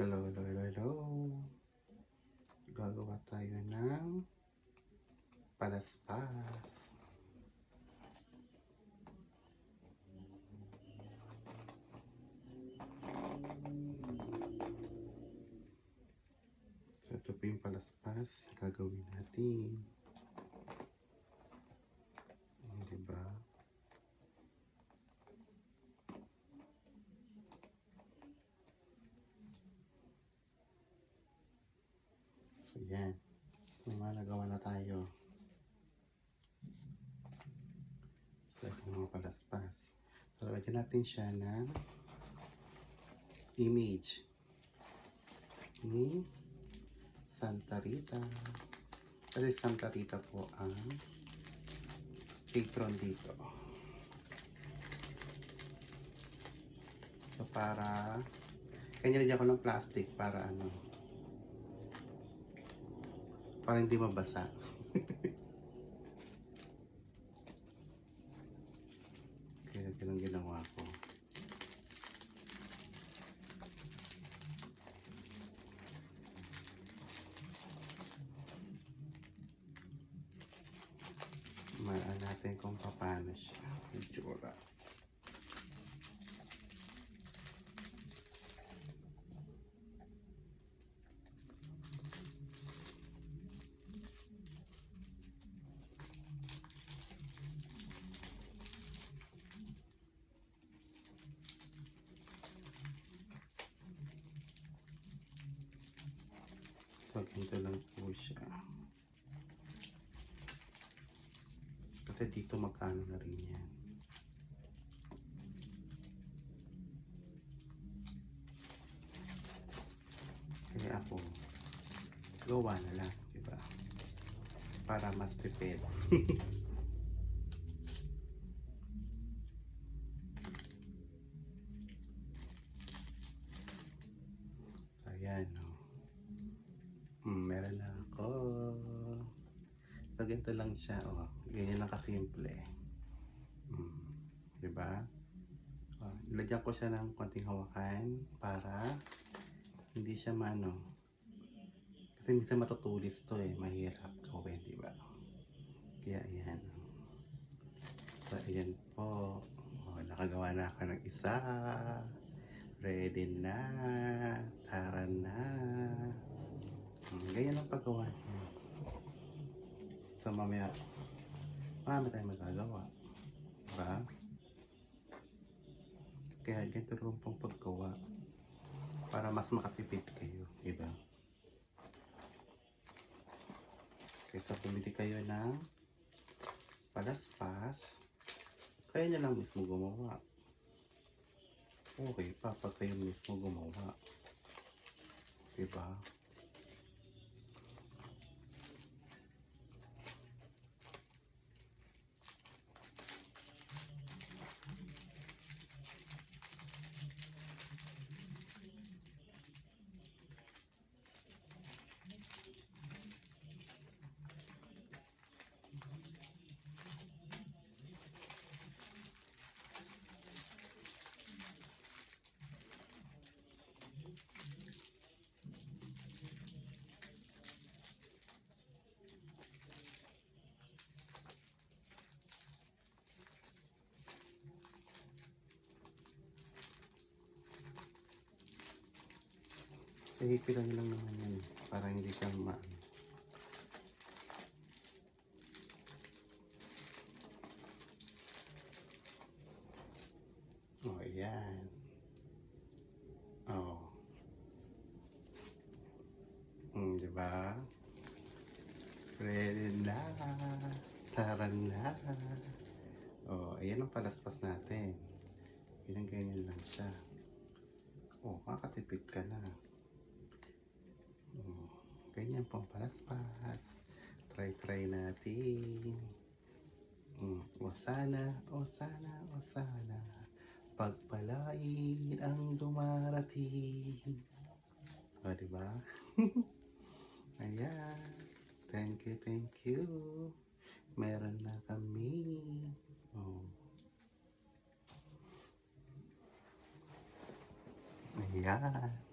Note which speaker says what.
Speaker 1: Hello, hello, hello, hello. Gagawa tayo ng palaspas. So, ito po yung palaspas gagawin natin. Ayan, diba? So, yan. Nagawa na tayo. So, ito yung mga palaspas. So, lagyan natin siya ng image ni Santa Rita. Kasi Santa Rita po ang patron dito. So, para kanya rin ako ng plastic para ano para hindi mabasa. Kaya ganun ginawa ko. Malaan natin kung paano siya. Itsura. Ganito lang po siya. Kasi dito magkano na rin yan. Kaya ako, gawa na lang, di ba? Para mas tipid. Ayan, oh. Hmm, meron na ako. So, ganito lang siya, oh. Ganyan lang kasimple. Hmm, di ba? Oh, ilagyan ko siya ng konting hawakan para hindi siya mano. Kasi minsan matutulis to eh. Mahirap gawin, di ba? Kaya ayan. So, ayan po. Oh, nakagawa na ako ng isa. Ready na. Tara na. Hmm, ganyan ang paggawa niya. So, mamaya, marami tayong magagawa. Diba? Kaya ganito rin pong paggawa para mas makatipid kayo. Diba? Kaya so, pumili kayo ng palaspas, kaya niya lang mismo gumawa. Okay pa pag kayo mismo gumawa. Diba? Pahipilan nyo lang naman yan. Para hindi siya ma... Oh, yan. Oh. Hmm, di ba? Ready na. Tara na. Oh, ayan ang palaspas natin. Ganyan ganyan lang siya. Oh, makakatipid ka na. Oh, ganyan pang palaspas. Try-try natin. Mm, o sana, o sana, o sana. Pagpalain ang dumarating. O, diba? Ayan. Thank you, thank you. Meron na kami. Oh. Ayan.